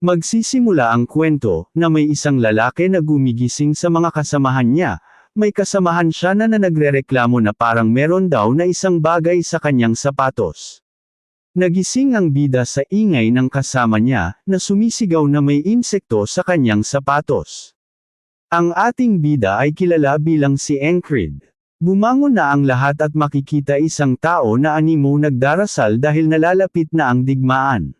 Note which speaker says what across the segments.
Speaker 1: Magsisimula ang kwento, na may isang lalaki na gumigising sa mga kasamahan niya, may kasamahan siya na, na nagrereklamo na parang meron daw na isang bagay sa kanyang sapatos. Nagising ang bida sa ingay ng kasama niya, na sumisigaw na may insekto sa kanyang sapatos. Ang ating bida ay kilala bilang si Encrid. Bumangon na ang lahat at makikita isang tao na animo nagdarasal dahil nalalapit na ang digmaan.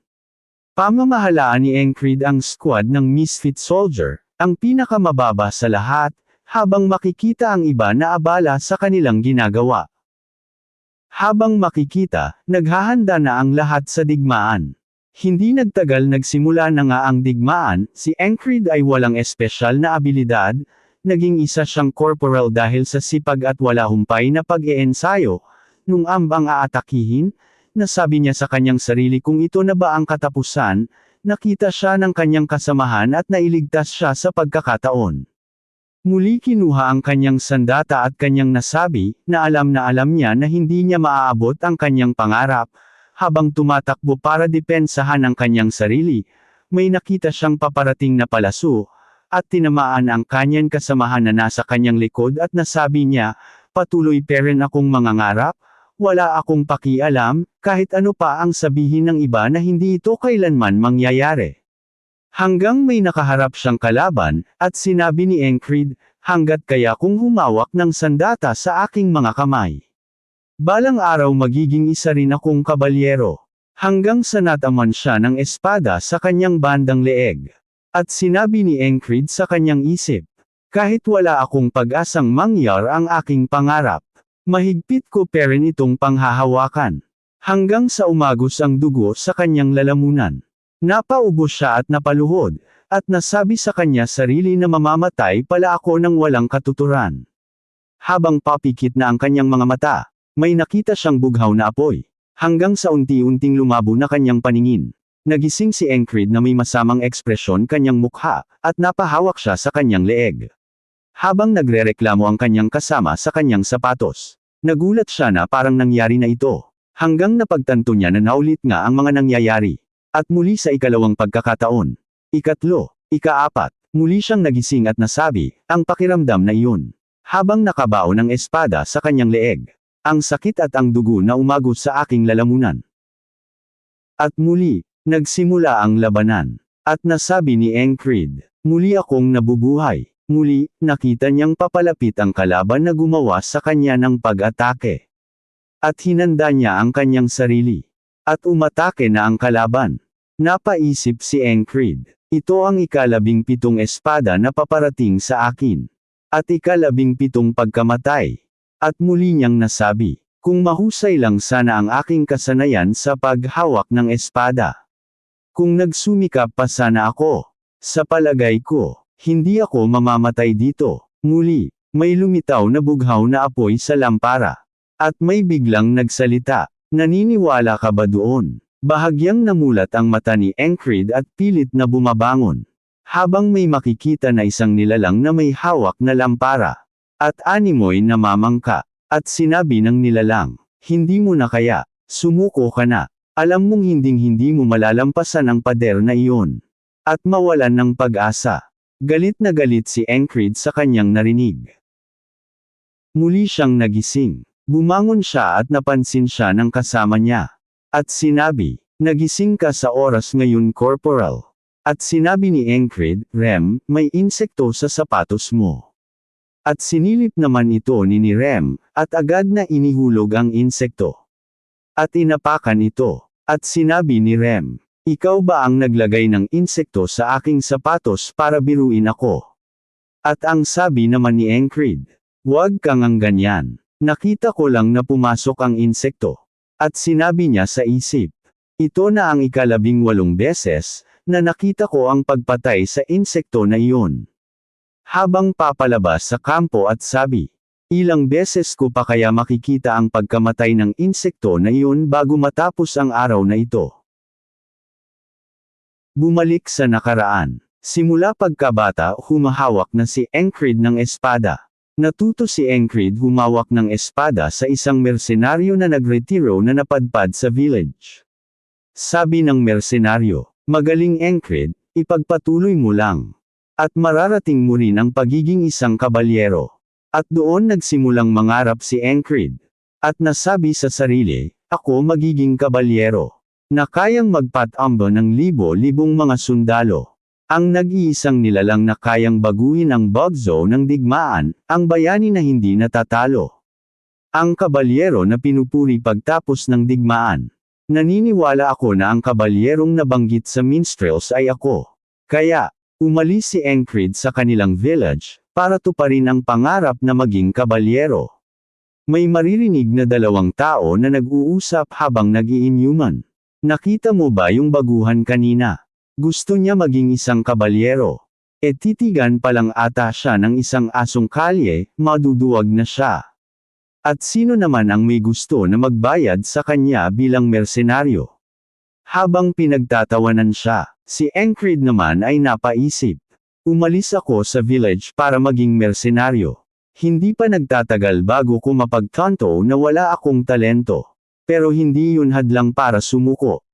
Speaker 1: Pamamahalaan ni Encrid ang squad ng Misfit Soldier, ang pinakamababa sa lahat, habang makikita ang iba na abala sa kanilang ginagawa. Habang makikita, naghahanda na ang lahat sa digmaan. Hindi nagtagal nagsimula na nga ang digmaan, si Encrid ay walang espesyal na abilidad, naging isa siyang corporal dahil sa sipag at wala humpay na pag-iensayo, nung ambang aatakihin, nasabi niya sa kanyang sarili kung ito na ba ang katapusan, nakita siya ng kanyang kasamahan at nailigtas siya sa pagkakataon. Muli kinuha ang kanyang sandata at kanyang nasabi, na alam na alam niya na hindi niya maaabot ang kanyang pangarap, habang tumatakbo para depensahan ang kanyang sarili, may nakita siyang paparating na palaso, at tinamaan ang kanyang kasamahan na nasa kanyang likod at nasabi niya, patuloy pa rin akong mangangarap, wala akong pakialam, kahit ano pa ang sabihin ng iba na hindi ito kailanman mangyayari. Hanggang may nakaharap siyang kalaban, at sinabi ni Encrid, hanggat kaya kung humawak ng sandata sa aking mga kamay. Balang araw magiging isa rin akong kabalyero. Hanggang sa nataman siya ng espada sa kanyang bandang leeg. At sinabi ni Encrid sa kanyang isip, kahit wala akong pag-asang mangyar ang aking pangarap. Mahigpit ko pa rin itong panghahawakan. Hanggang sa umagos ang dugo sa kanyang lalamunan. Napaubos siya at napaluhod, at nasabi sa kanya sarili na mamamatay pala ako ng walang katuturan. Habang papikit na ang kanyang mga mata, may nakita siyang bughaw na apoy. Hanggang sa unti-unting lumabo na kanyang paningin. Nagising si Encrid na may masamang ekspresyon kanyang mukha, at napahawak siya sa kanyang leeg. Habang nagrereklamo ang kanyang kasama sa kanyang sapatos. Nagulat siya na parang nangyari na ito. Hanggang napagtanto niya na naulit nga ang mga nangyayari. At muli sa ikalawang pagkakataon. Ikatlo, ikaapat, muli siyang nagising at nasabi, ang pakiramdam na iyon. Habang nakabao ng espada sa kanyang leeg. Ang sakit at ang dugo na umagos sa aking lalamunan. At muli, nagsimula ang labanan. At nasabi ni Encrid, muli akong nabubuhay. Muli, nakita niyang papalapit ang kalaban na gumawa sa kanya ng pag-atake. At hinanda niya ang kanyang sarili. At umatake na ang kalaban. Napaisip si Encrid. Ito ang ikalabing pitong espada na paparating sa akin. At ikalabing pitong pagkamatay. At muli niyang nasabi, kung mahusay lang sana ang aking kasanayan sa paghawak ng espada. Kung nagsumikap pa sana ako. Sa palagay ko, hindi ako mamamatay dito. Muli, may lumitaw na bughaw na apoy sa lampara. At may biglang nagsalita. Naniniwala ka ba doon? Bahagyang namulat ang mata ni Encrid at pilit na bumabangon. Habang may makikita na isang nilalang na may hawak na lampara. At animoy namamangka. At sinabi ng nilalang, hindi mo na kaya, sumuko ka na. Alam mong hinding hindi mo malalampasan ang pader na iyon. At mawalan ng pag-asa. Galit na galit si Encrid sa kanyang narinig. Muli siyang nagising. Bumangon siya at napansin siya ng kasama niya. At sinabi, nagising ka sa oras ngayon corporal. At sinabi ni Encrid, Rem, may insekto sa sapatos mo. At sinilip naman ito ni ni Rem, at agad na inihulog ang insekto. At inapakan ito. At sinabi ni Rem, ikaw ba ang naglagay ng insekto sa aking sapatos para biruin ako? At ang sabi naman ni Encrid, Huwag kang ang ganyan. Nakita ko lang na pumasok ang insekto. At sinabi niya sa isip, ito na ang ikalabing walong beses, na nakita ko ang pagpatay sa insekto na iyon. Habang papalabas sa kampo at sabi, ilang beses ko pa kaya makikita ang pagkamatay ng insekto na iyon bago matapos ang araw na ito. Bumalik sa nakaraan. Simula pagkabata, humahawak na si Encrid ng espada. Natuto si Encrid humawak ng espada sa isang mersenaryo na nagretiro na napadpad sa village. Sabi ng mersenaryo, magaling Encrid, ipagpatuloy mo lang. At mararating mo rin ang pagiging isang kabalyero. At doon nagsimulang mangarap si Encred. At nasabi sa sarili, ako magiging kabalyero. Na kayang magpatambo ng libo-libong mga sundalo. Ang nag-iisang nilalang na kayang baguhin ang bugzo ng digmaan, ang bayani na hindi natatalo. Ang kabalyero na pinupuri pagtapos ng digmaan. Naniniwala ako na ang kabalyerong nabanggit sa minstrels ay ako. Kaya, umalis si Encred sa kanilang village, para tuparin ang pangarap na maging kabalyero. May maririnig na dalawang tao na nag-uusap habang nag-iinuman. Nakita mo ba yung baguhan kanina? Gusto niya maging isang kabalyero. E titigan pa lang ata siya ng isang asong kalye, maduduwag na siya. At sino naman ang may gusto na magbayad sa kanya bilang mersenaryo? Habang pinagtatawanan siya, si Encred naman ay napaisip. Umalis ako sa village para maging mersenaryo. Hindi pa nagtatagal bago ko mapagtanto na wala akong talento. Pero hindi yun hadlang para sumuko.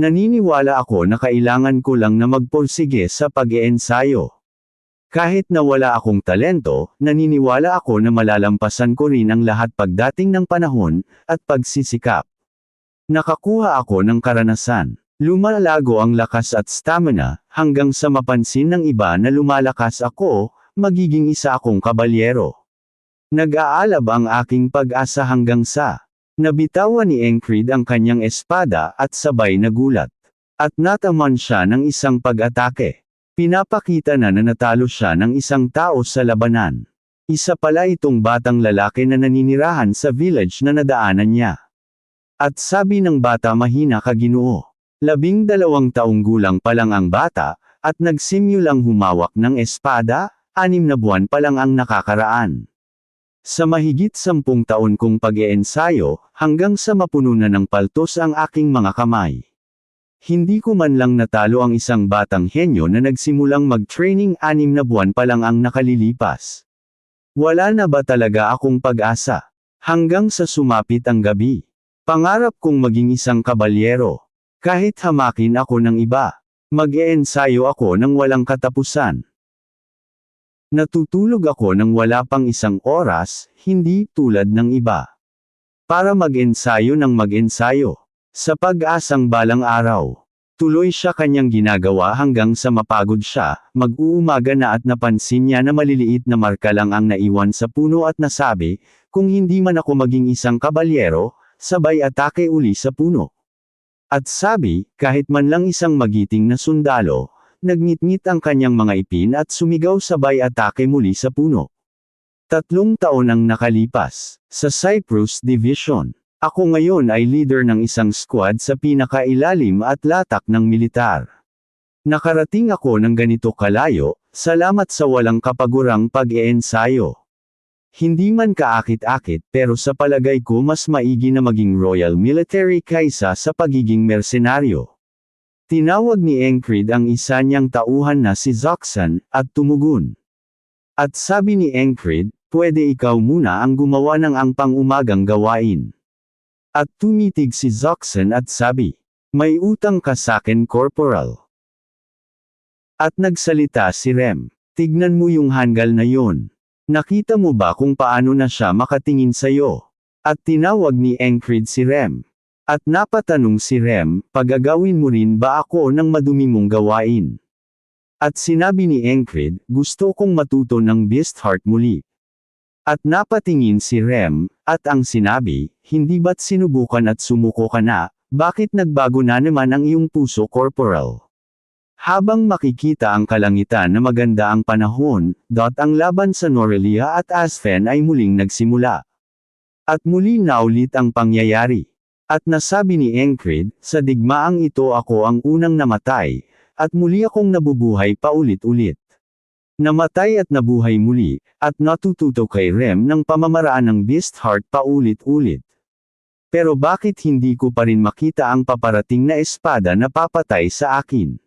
Speaker 1: Naniniwala ako na kailangan ko lang na magporsige sa pag-iensayo. Kahit na wala akong talento, naniniwala ako na malalampasan ko rin ang lahat pagdating ng panahon, at pagsisikap. Nakakuha ako ng karanasan. Lumalago ang lakas at stamina, hanggang sa mapansin ng iba na lumalakas ako, magiging isa akong kabalyero. Nag-aalab ang aking pag-asa hanggang sa, nabitawan ni Encred ang kanyang espada at sabay nagulat. At nataman siya ng isang pag-atake. Pinapakita na na natalo siya ng isang tao sa labanan. Isa pala itong batang lalaki na naninirahan sa village na nadaanan niya. At sabi ng bata mahina ka ginoo. Labing dalawang taong gulang pa lang ang bata, at nagsimulang humawak ng espada, anim na buwan pa lang ang nakakaraan. Sa mahigit sampung taon kong pag-iensayo, hanggang sa mapuno na ng paltos ang aking mga kamay. Hindi ko man lang natalo ang isang batang henyo na nagsimulang mag-training anim na buwan pa lang ang nakalilipas. Wala na ba talaga akong pag-asa? Hanggang sa sumapit ang gabi. Pangarap kong maging isang kabalyero. Kahit hamakin ako ng iba. Mag-eensayo ako ng walang katapusan. Natutulog ako ng wala pang isang oras, hindi tulad ng iba. Para mag-ensayo ng mag-ensayo. Sa pag-asang balang araw. Tuloy siya kanyang ginagawa hanggang sa mapagod siya, mag-uumaga na at napansin niya na maliliit na marka lang ang naiwan sa puno at nasabi, kung hindi man ako maging isang kabalyero, sabay atake uli sa puno. At sabi, kahit man lang isang magiting na sundalo, nagnitngit ang kanyang mga ipin at sumigaw sabay atake muli sa puno. Tatlong taon ang nakalipas, sa Cyprus Division. Ako ngayon ay leader ng isang squad sa pinakailalim at latak ng militar. Nakarating ako ng ganito kalayo, salamat sa walang kapagurang pag-iensayo. Hindi man kaakit-akit pero sa palagay ko mas maigi na maging royal military kaysa sa pagiging mersenaryo. Tinawag ni Encred ang isa niyang tauhan na si Zoxan, at tumugon. At sabi ni Encred, pwede ikaw muna ang gumawa ng ang pang-umagang gawain. At tumitig si Zoxan at sabi, may utang ka sakin corporal. At nagsalita si Rem, tignan mo yung hanggal na yon. Nakita mo ba kung paano na siya makatingin sa'yo? At tinawag ni Encred si Rem. At napatanong si Rem, pagagawin mo rin ba ako ng madumi mong gawain? At sinabi ni Encred, gusto kong matuto ng Beast Heart muli. At napatingin si Rem, at ang sinabi, hindi ba't sinubukan at sumuko ka na, bakit nagbago na naman ang iyong puso corporal? Habang makikita ang kalangitan na maganda ang panahon, dot ang laban sa Norelia at Asfen ay muling nagsimula. At muli naulit ang pangyayari. At nasabi ni Encred, sa digmaang ito ako ang unang namatay, at muli akong nabubuhay paulit-ulit. Namatay at nabuhay muli, at natututo kay Rem ng pamamaraan ng Beast Heart paulit-ulit. Pero bakit hindi ko pa rin makita ang paparating na espada na papatay sa akin?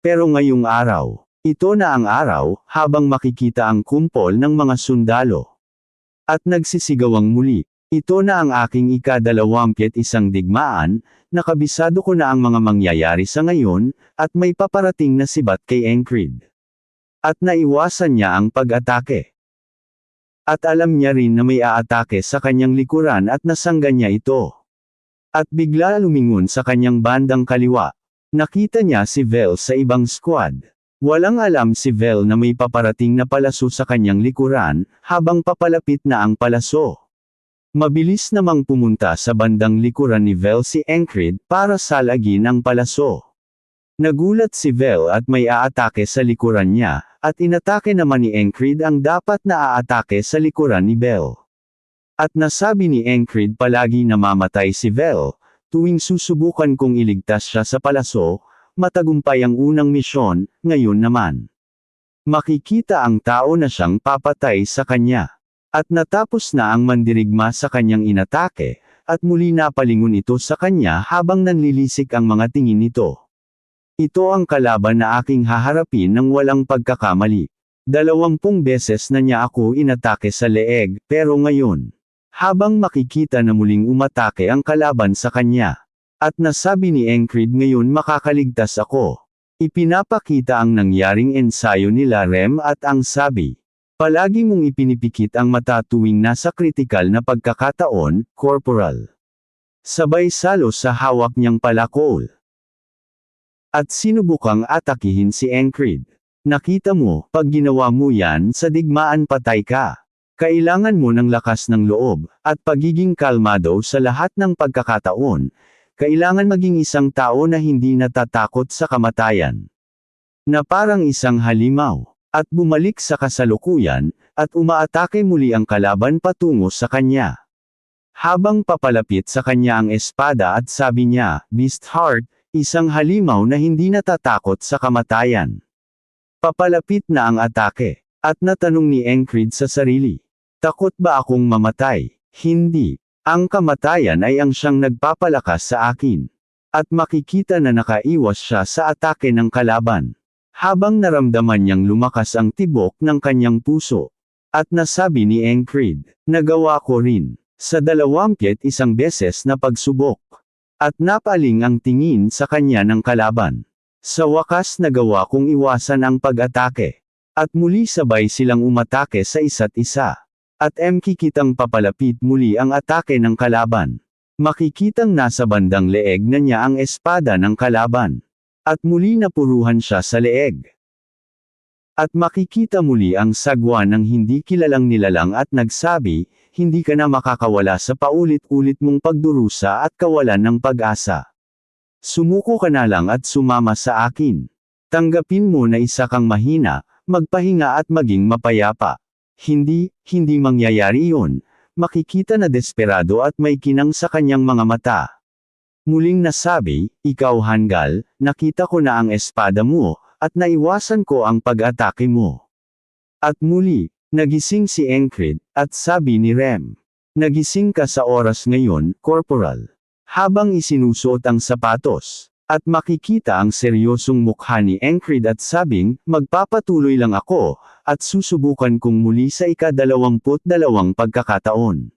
Speaker 1: Pero ngayong araw, ito na ang araw, habang makikita ang kumpol ng mga sundalo. At nagsisigawang muli, Ito na ang aking ikadalawampit isang digmaan, nakabisado ko na ang mga mangyayari sa ngayon, at may paparating na sibat kay Encred. At naiwasan niya ang pag-atake. At alam niya rin na may aatake sa kanyang likuran at nasangga niya ito. At bigla lumingon sa kanyang bandang kaliwa. Nakita niya si Vel sa ibang squad. Walang alam si Vel na may paparating na palaso sa kanyang likuran, habang papalapit na ang palaso. Mabilis namang pumunta sa bandang likuran ni Vel si Encred para salagin ang palaso. Nagulat si Vel at may aatake sa likuran niya, at inatake naman ni Encred ang dapat na aatake sa likuran ni Vel. At nasabi ni Encred palagi na mamatay si Vel, tuwing susubukan kong iligtas siya sa palaso, matagumpay ang unang misyon, ngayon naman. Makikita ang tao na siyang papatay sa kanya. At natapos na ang mandirigma sa kanyang inatake, at muli napalingon ito sa kanya habang nanlilisik ang mga tingin nito. Ito ang kalaban na aking haharapin ng walang pagkakamali. Dalawampung beses na niya ako inatake sa leeg, pero ngayon, habang makikita na muling umatake ang kalaban sa kanya, at nasabi ni Encred ngayon makakaligtas ako. Ipinapakita ang nangyaring ensayo nila Rem at ang sabi, Palagi mong ipinipikit ang mata tuwing nasa kritikal na pagkakataon, corporal. Sabay salo sa hawak niyang palakol. At sinubukang atakihin si Encred. Nakita mo, pag ginawa mo yan, sa digmaan patay ka. Kailangan mo ng lakas ng loob, at pagiging kalmado sa lahat ng pagkakataon. Kailangan maging isang tao na hindi natatakot sa kamatayan. Na parang isang halimaw at bumalik sa kasalukuyan, at umaatake muli ang kalaban patungo sa kanya. Habang papalapit sa kanya ang espada at sabi niya, Beast Heart, isang halimaw na hindi natatakot sa kamatayan. Papalapit na ang atake, at natanong ni Encred sa sarili, Takot ba akong mamatay? Hindi. Ang kamatayan ay ang siyang nagpapalakas sa akin. At makikita na nakaiwas siya sa atake ng kalaban. Habang naramdaman niyang lumakas ang tibok ng kanyang puso. At nasabi ni Encred, nagawa ko rin, sa dalawampit isang beses na pagsubok. At napaling ang tingin sa kanya ng kalaban. Sa wakas nagawa kong iwasan ang pag-atake. At muli sabay silang umatake sa isa't isa. At kitang papalapit muli ang atake ng kalaban. Makikitang nasa bandang leeg na niya ang espada ng kalaban. At muli napuruhan siya sa leeg. At makikita muli ang sagwa ng hindi kilalang nilalang at nagsabi, hindi ka na makakawala sa paulit-ulit mong pagdurusa at kawalan ng pag-asa. Sumuko ka na lang at sumama sa akin. Tanggapin mo na isa kang mahina, magpahinga at maging mapayapa. Hindi, hindi mangyayari iyon. Makikita na desperado at may kinang sa kanyang mga mata. Muling nasabi, ikaw Hangal, nakita ko na ang espada mo, at naiwasan ko ang pag-atake mo. At muli, nagising si Encred, at sabi ni Rem. Nagising ka sa oras ngayon, Corporal. Habang isinusuot ang sapatos. At makikita ang seryosong mukha ni Encred at sabing, magpapatuloy lang ako, at susubukan kong muli sa ikadalawamput dalawang pagkakataon.